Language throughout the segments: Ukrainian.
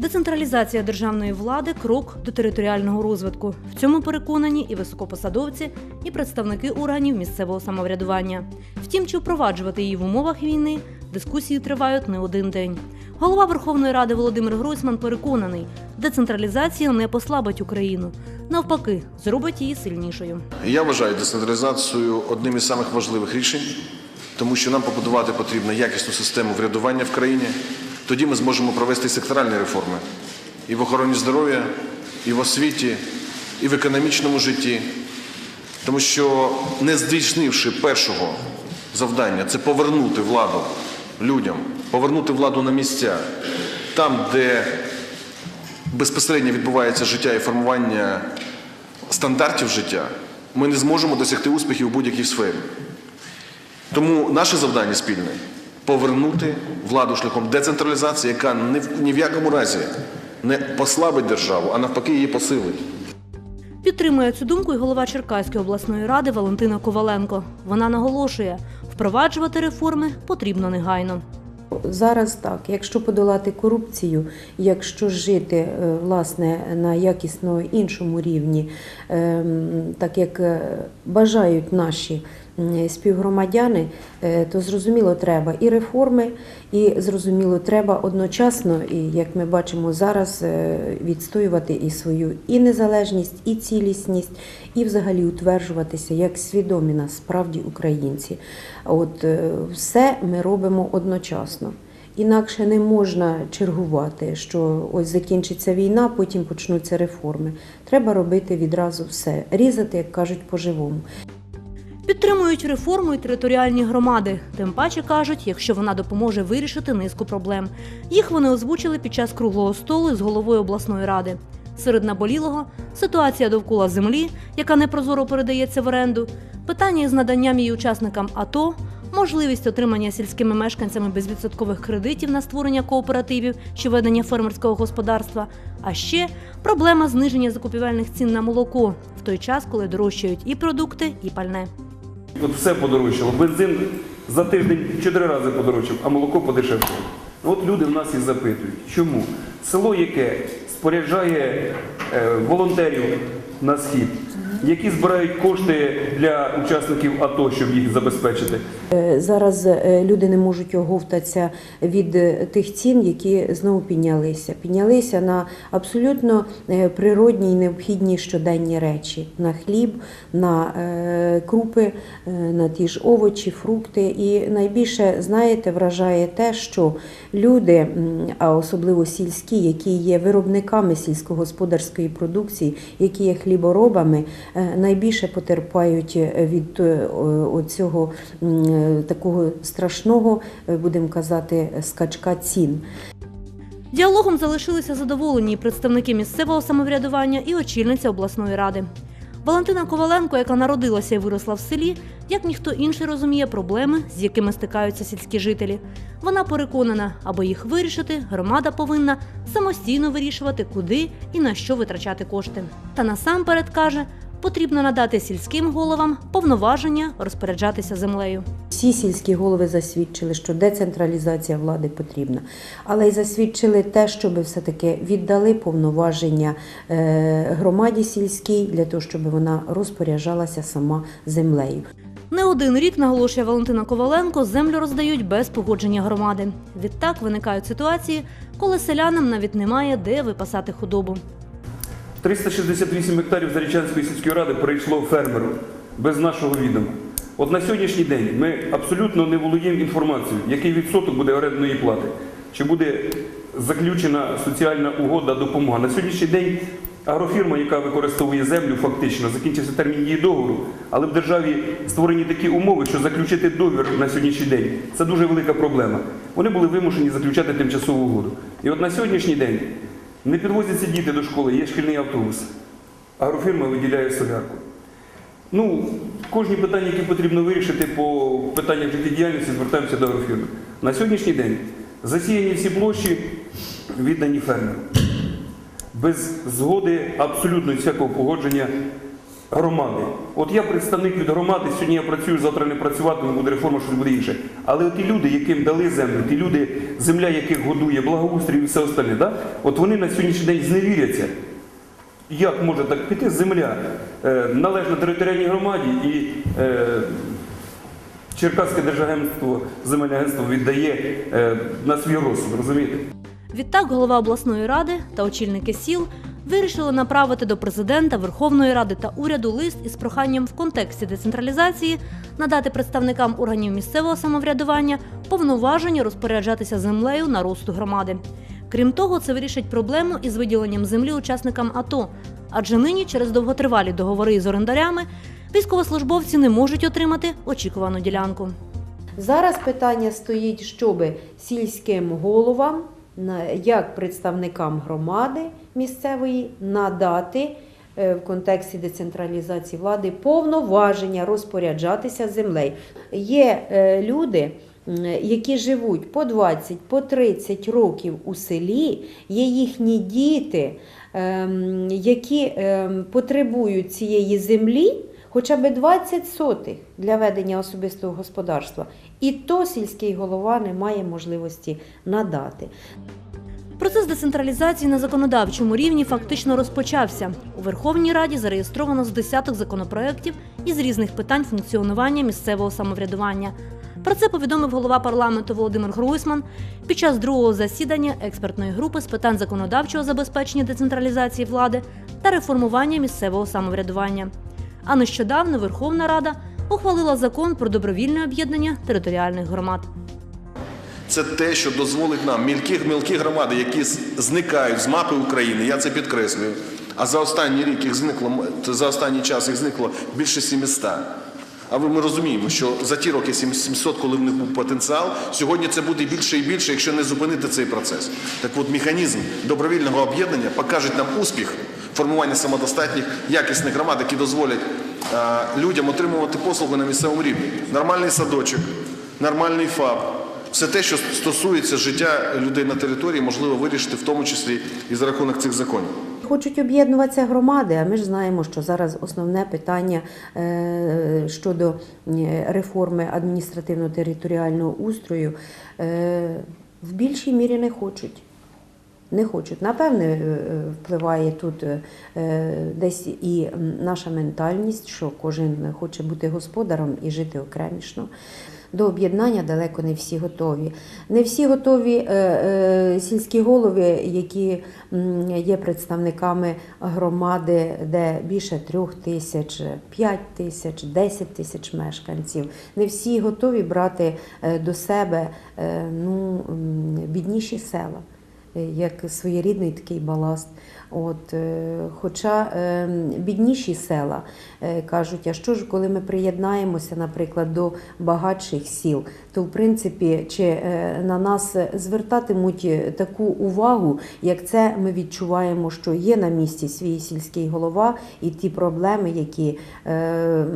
Децентралізація державної влади крок до територіального розвитку. В цьому переконані і високопосадовці, і представники органів місцевого самоврядування. Втім, чи впроваджувати її в умовах війни, дискусії тривають не один день. Голова Верховної Ради Володимир Гройсман переконаний, децентралізація не послабить Україну, навпаки, зробить її сильнішою. Я вважаю децентралізацію одним із самих важливих рішень, тому що нам побудувати потрібно якісну систему врядування в країні. Тоді ми зможемо провести секторальні реформи і в охороні здоров'я, і в освіті, і в економічному житті. Тому що не здійснивши першого завдання, це повернути владу людям, повернути владу на місця, там, де безпосередньо відбувається життя і формування стандартів життя, ми не зможемо досягти успіхів у будь-якій сфері. Тому наше завдання спільне повернути владу шляхом децентралізації, яка ні в, ні в якому разі не послабить державу, а навпаки її посилить. Підтримує цю думку і голова Черкаської обласної ради Валентина Коваленко. Вона наголошує, впроваджувати реформи потрібно негайно. Зараз так, якщо подолати корупцію, якщо жити е, власне на якісно іншому рівні, ем, так як е, бажають наші співгромадяни, е, то зрозуміло треба і реформи, і зрозуміло треба одночасно, і як ми бачимо зараз, е, відстоювати і свою і незалежність, і цілісність, і взагалі утверджуватися як свідомі насправді українці. От е, все ми робимо одночасно. Інакше не можна чергувати, що ось закінчиться війна, потім почнуться реформи. Треба робити відразу все, різати, як кажуть, по-живому. Підтримують реформу і територіальні громади. Тим паче кажуть, якщо вона допоможе вирішити низку проблем. Їх вони озвучили під час круглого столу з головою обласної ради. Серед наболілого ситуація довкола землі, яка непрозоро передається в оренду, питання із наданням її учасникам АТО, можливість отримання сільськими мешканцями безвідсоткових кредитів на створення кооперативів чи ведення фермерського господарства, а ще проблема зниження закупівельних цін на молоко в той час, коли дорожчають і продукти, і пальне. От все подорожчало. Бензин за тиждень чотири рази подорожчав, а молоко подешевшало. От люди в нас і запитують, чому село, яке споряджає е, волонтерів на схід, які збирають кошти для учасників АТО, щоб їх забезпечити. Е, Зараз е, люди не можуть оговтатися від е, тих цін, які знову піднялися. Піднялися на абсолютно природні і необхідні щоденні речі: на хліб, на крупи, на ті ж овочі, фрукти. І найбільше, знаєте, вражає те, що люди, а особливо сільські, які є виробниками сільськогосподарської продукції, які є хліборобами, найбільше потерпають від цього такого страшного, е, будемо казати, скачка цін. Діалогом залишилися задоволені представники місцевого самоврядування і очільниця обласної ради. Валентина Коваленко, яка народилася і виросла в селі, як ніхто інший розуміє проблеми, з якими стикаються сільські жителі. Вона переконана, аби їх вирішити, громада повинна самостійно вирішувати, куди і на що витрачати кошти. Та насамперед каже, потрібно надати сільським головам повноваження розпоряджатися землею. Всі сільські голови засвідчили, що децентралізація влади потрібна, але й засвідчили те, щоб все-таки віддали повноваження е, громаді сільській для того, щоб вона розпоряджалася сама землею. Не один рік, наголошує Валентина Коваленко, землю роздають без погодження громади. Відтак виникають ситуації, коли селянам навіть немає де випасати худобу. 368 гектарів Зарічанської сільської ради перейшло фермеру без нашого відома. От на сьогоднішній день ми абсолютно не володіємо інформацією, який відсоток буде орендної плати, чи буде заключена соціальна угода, допомога. На сьогоднішній день агрофірма, яка використовує землю, фактично закінчився термін дії договору, але в державі створені такі умови, що заключити договір на сьогоднішній день це дуже велика проблема. Вони були вимушені заключати тимчасову угоду. І от на сьогоднішній день не підвозяться діти до школи, є шкільний автобус. Агрофірма виділяє солярку. Ну, кожні питання, які потрібно вирішити по питаннях життєдіяльності, звертаємося до агрофірми. На сьогоднішній день засіяні всі площі віддані фермеру. Без згоди абсолютно всякого погодження громади. От я представник від громади, сьогодні я працюю, завтра не працюватиму, буде реформа, щось буде інше. Але ті люди, яким дали землю, ті люди, земля яких годує, благоустрій і все остальне, да? от вони на сьогоднішній день зневіряться. Як може так піти земля е, належна територіальній громаді і е, Черкаське держагентство, земельне агентство віддає е, на свій розсуд, розумієте? Відтак голова обласної ради та очільники сіл вирішили направити до президента, Верховної Ради та уряду лист із проханням в контексті децентралізації надати представникам органів місцевого самоврядування повноваження розпоряджатися землею на росту громади. Крім того, це вирішить проблему із виділенням землі учасникам АТО, адже нині через довготривалі договори з орендарями військовослужбовці не можуть отримати очікувану ділянку. Зараз питання стоїть, щоб сільським головам, як представникам громади місцевої, надати е, в контексті децентралізації влади повноваження розпоряджатися землею. Є е, люди, які живуть по 20, по 30 років у селі, є їхні діти, ем, які ем, потребують цієї землі. Хоча б 20 сотих для ведення особистого господарства, і то сільський голова не має можливості надати. Процес децентралізації на законодавчому рівні фактично розпочався. У Верховній Раді зареєстровано з десяток законопроєктів із різних питань функціонування місцевого самоврядування. Про це повідомив голова парламенту Володимир Гройсман під час другого засідання експертної групи з питань законодавчого забезпечення децентралізації влади та реформування місцевого самоврядування. А нещодавно Верховна Рада ухвалила закон про добровільне об'єднання територіальних громад. Це те, що дозволить нам мілкі, мілкі громади, які зникають з мапи України, я це підкреслюю. А за останній рік їх зникло за останній час їх зникло більше 700. А ми розуміємо, що за ті роки 700, коли в них був потенціал, сьогодні це буде більше і більше, якщо не зупинити цей процес. Так от механізм добровільного об'єднання покаже нам успіх формування самодостатніх якісних громад, які дозволять людям отримувати послуги на місцевому рівні. Нормальний садочок, нормальний ФАП. Все те, що стосується життя людей на території, можливо вирішити в тому числі і за рахунок цих законів. Хочуть об'єднуватися громади, а ми ж знаємо, що зараз основне питання е, щодо е, реформи адміністративно-територіального устрою е, в більшій мірі не хочуть. Не хочуть. Напевне, впливає тут десь і наша ментальність, що кожен хоче бути господарем і жити окремішно. До об'єднання далеко не всі готові. Не всі готові е, е, сільські голови, які є представниками громади, де більше трьох тисяч, п'ять тисяч, десять тисяч мешканців. Не всі готові брати е, до себе ну, бідніші села як своєрідний такий баласт. От, е, хоча е, бідніші села е, кажуть, а що ж, коли ми приєднаємося, наприклад, до багатших сіл, то в принципі чи е, на нас звертатимуть е, таку увагу, як це ми відчуваємо, що є на місці свій сільський голова, і ті проблеми, які е,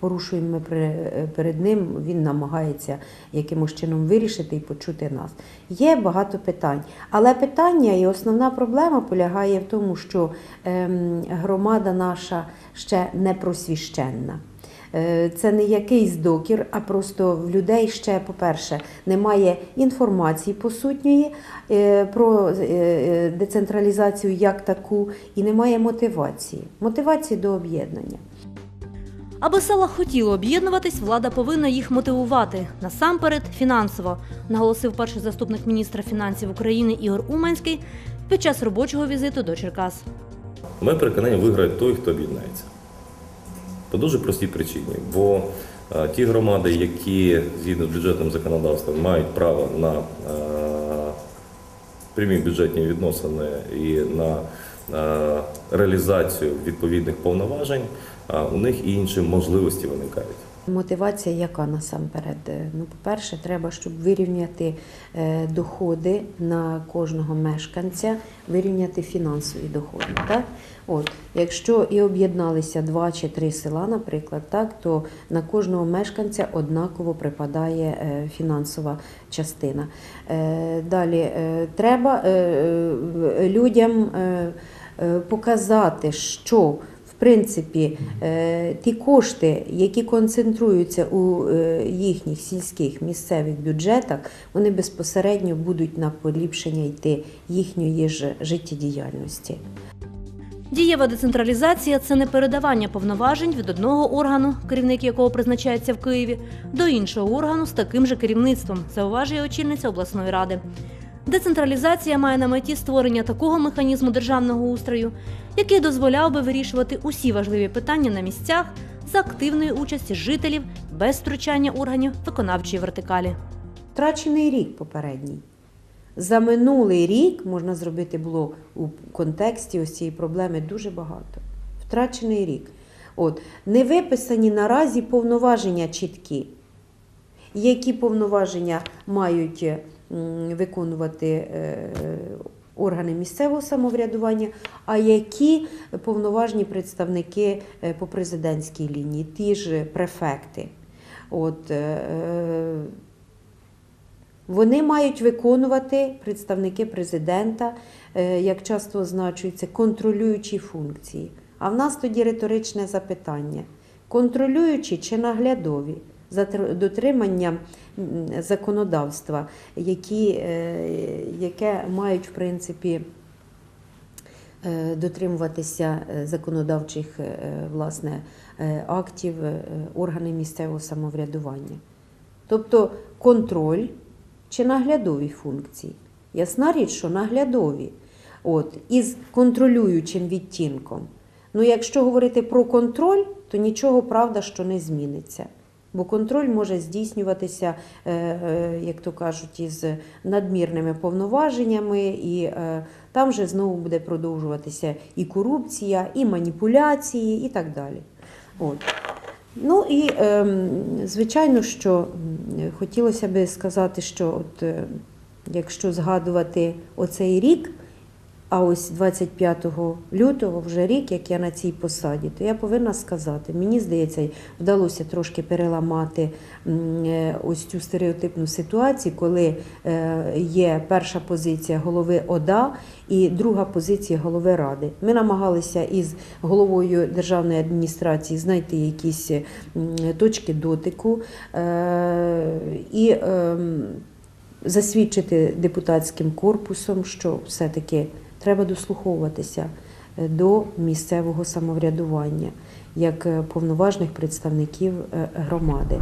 порушуємо ми перед ним, він намагається якимось чином вирішити і почути нас. Є багато питань, але питання і основна проблема полягає в тому, що ем, громада наша ще не просвіщенна. Е, Це не якийсь докір, а просто в людей ще, по-перше, немає інформації посутньої е, про е, децентралізацію як таку, і немає мотивації. Мотивації до об'єднання. Аби села хотіло об'єднуватись, влада повинна їх мотивувати насамперед фінансово, наголосив перший заступник міністра фінансів України Ігор Уманський під час робочого візиту до Черкас. Ми переконані, виграє той, хто об'єднається. По дуже простій причині. Бо е, ті громади, які згідно з бюджетним законодавством мають право на е, прямі бюджетні відносини і на е, реалізацію відповідних повноважень, у них і інші можливості виникають. Мотивація яка насамперед? Е, Ну, по-перше, треба, щоб вирівняти е, доходи на кожного мешканця, вирівняти фінансові доходи. Так? От, якщо і об'єдналися два чи три села, наприклад, так, то на кожного мешканця однаково припадає е, фінансова частина. Далі треба людям показати, що принципі, е, ті кошти, які концентруються у е, їхніх сільських місцевих бюджетах, вони безпосередньо будуть на поліпшення йти їхньої ж життєдіяльності. Дієва децентралізація це не передавання повноважень від одного органу, керівник якого призначається в Києві, до іншого органу з таким же керівництвом, зауважує очільниця обласної ради. Децентралізація має на меті створення такого механізму державного устрою, який дозволяв би вирішувати усі важливі питання на місцях за активної участі жителів без втручання органів виконавчої вертикалі. Втрачений рік попередній. За минулий рік можна зробити було у контексті ось цієї проблеми дуже багато. Втрачений рік. От, не виписані наразі повноваження чіткі. Які повноваження мають м, виконувати е, органи місцевого самоврядування, а які повноважні представники е, по президентській лінії, ті ж префекти. От, е, вони мають виконувати представники президента, як часто означується, контролюючі функції. А в нас тоді риторичне запитання: контролюючі чи наглядові за тр- дотриманням м, законодавства, які, е, яке мають в принципі е, дотримуватися е, законодавчих власне, актів органи місцевого самоврядування. Тобто контроль чи наглядові функції. Ясна річ, що наглядові, от, із контролюючим відтінком. Ну, якщо говорити про контроль, то нічого правда, що не зміниться. Бо контроль може здійснюватися, е, е, як то кажуть, із надмірними повноваженнями, і е, там же знову буде продовжуватися і корупція, і маніпуляції, і так далі. От. Ну і ем, звичайно, що хотілося би сказати, що от, якщо згадувати оцей рік, а ось 25 лютого вже рік, як я на цій посаді, то я повинна сказати, мені здається, вдалося трошки переламати е, ось цю стереотипну ситуацію, коли е, є перша позиція голови ОДА і друга позиція голови ради. Ми намагалися із головою державної адміністрації знайти якісь точки дотику е, і ем, засвідчити депутатським корпусом, що все-таки треба дослуховуватися е, до місцевого самоврядування як е, повноважних представників е, громади.